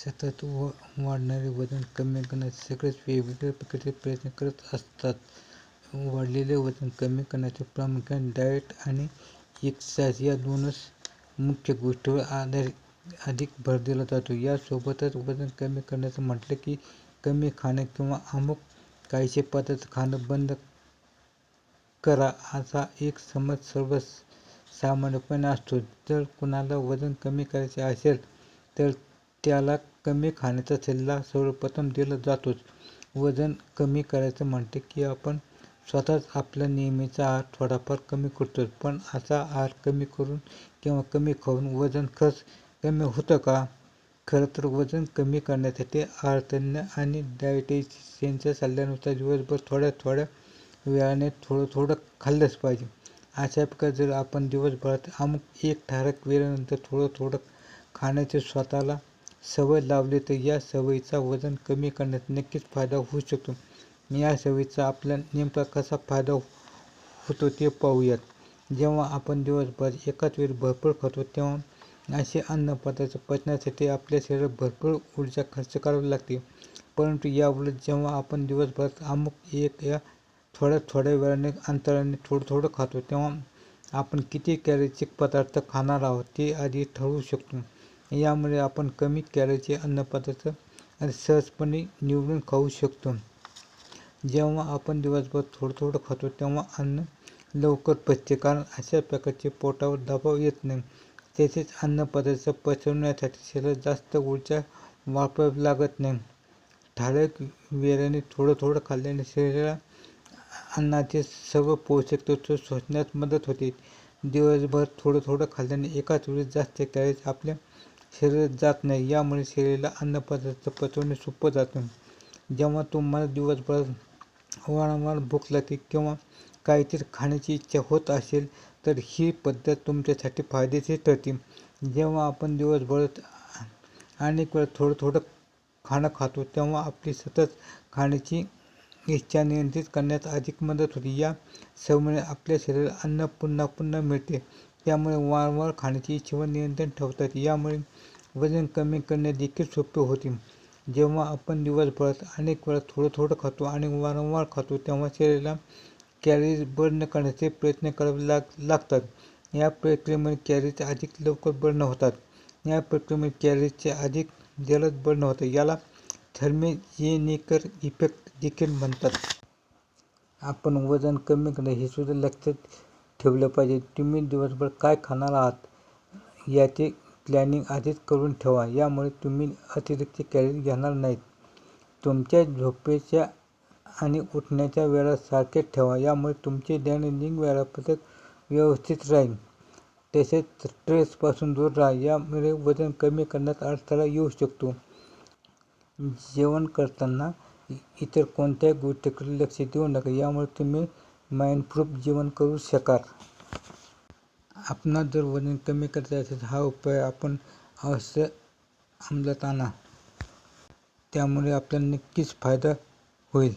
सतत व वाढणारे वजन कमी करण्याचे सगळेच वेगवेगळ्या प्रकारचे प्रयत्न करत असतात. वाढलेले वजन कमी करण्याचे प्रामुख्याने डाएट आणि एक्सरसाइज या दोनच मुख्य गोष्टीवर आधार अधिक भर दिला जातो. यासोबतच वजन कमी करण्याचं म्हटलं की कमी खाणं किंवा अमुक काहीसे पदार्थ खाणं बंद करा असा एक समज सर्व सामान्यपणे असतो. जर कुणाला वजन कमी करायचे असेल तर त्याला कमी खाण्याचा सल्ला सर्वप्रथम दिला जातोच. वजन कमी करायचं म्हटलं की आपण स्वतःच आपला नेहमीचा आहार थोडाफार कमी करतोच. पण असा आहार कमी करून किंवा कमी खाऊन वजन खरंच कमी होतं का? खरं तर वजन कमी करण्यासाठी आहारतज्ज्ञ आणि डाएटिशियनच्या सल्ल्यानुसार दिवसभर थोड्या थोड्या वेळाने थोडं थोडं खाल्लंच पाहिजे. अशा प्रकारे जर आपण दिवसभरात अमुक एक ठराविक वेळेनंतर थोडं थोडं खाण्याची स्वतःला सवय लावली तर या सवयीचा वजन कमी करण्यात नक्कीच फायदा होऊ शकतो. या सवयीचा आपल्याला नेमका कसा फायदा होतो ते पाहूयात. जेव्हा आपण दिवसभर एकाच वेळी भरपूर खातो तेव्हा असे अन्नपदार्थ पचण्यासाठी आपल्या शरीरात भरपूर ऊर्जा खर्च करावी लागते. परंतु याउलट जेव्हा आपण दिवसभरात अमुक एक या थोड्या थोड्या वेळाने अंतराने थोडं थोडं खातो तेव्हा आपण किती कॅलरीजचे पदार्थ खाणार आहोत ते आधी ठरवू शकतो. यामुळे आपण कमी कॅलरीचे अन्नपदार्थ आणि सहजपणे निवडून खाऊ शकतो. जेव्हा आपण दिवसभर थोडं थोडं खातो तेव्हा अन्न लवकर पचते कारण अशा प्रकारचे पोटावर दबाव येत नाही. तसेच अन्नपदार्थ पचवण्यासाठी शरीरात जास्त ऊर्जा वापरावी लागत नाही. ठराविक वेळाने थोडं थोडं खाल्ल्याने शरीराला अन्नाचे सर्व पोषक तत्व शोषण्यास मदत होते. दिवसभर थोडं थोडं खाल्ल्याने एकाच वेळेस जास्त कॅलरीज आपल्या शरीरात जात नाही. यामुळे शरीराला अन्नपदार्थ पचवणे सोपं जातं. जेव्हा तुम्हाला दिवसभरात वारंवार भूक लागते किंवा काहीतरी खाण्याची इच्छा होत असेल तर ही पद्धत तुमच्यासाठी फायदेशीर ठरते. जेव्हा आपण दिवसभरात अनेक वेळा थोडं थोडं खाणं खातो तेव्हा आपली सतत खाण्याची इच्छा नियंत्रित करण्यात अधिक मदत होते. या सवयीमुळे आपल्या शरीराला अन्न पुन्हा पुन्हा मिळते. त्यामुळे वारंवार खाण्याची इच्छेवर नियंत्रण ठेवतात यामुळे वजन कमी करणे देखील सोपे होते. जेव्हा आपण दिवसभरात अनेक वेळा थोडं थोडं खातो आणि वारंवार खातो तेव्हा शरीराला कॅलरीज बर्न करण्याचे प्रयत्न करावे लाग लागतात. या प्रक्रियेमुळे कॅलरीज अधिक लवकर बर्न होतात. या प्रक्रियेमुळे कॅलरीजचे अधिक जलद बर्न होते. याला थर्मोजेनिक इफेक्ट देखील म्हणतात. आपण वजन कमी करणं हे सुद्धा लक्षात ठेवलं पाहिजे. तुम्ही दिवसभर काय खाणार आहात याचे प्लॅनिंग आधीच करून ठेवा. यामुळे तुम्ही अतिरिक्त कॅलरी घेणार नाहीत. तुमच्या झोपेच्या आणि उठण्याच्या वेळा सारखेच ठेवा. यामुळे तुमचे दैनंदिन वेळापत्रक व्यवस्थित राहील. तसेच स्ट्रेसपासून दूर राहा. यामुळे वजन कमी करण्यात अडथळा येऊ शकतो. जेवण करताना इतर कोणत्याही गोष्टीकडे लक्ष देऊ नका. यामुळे तुम्ही माइंडप्रूफ जेवण करू शकाल. आपणास जर वजन कमी करायचे असेल हा उपाय आपण अवश्य अंमलात आणा. त्यामुळे आपल्याला नक्कीच फायदा होईल.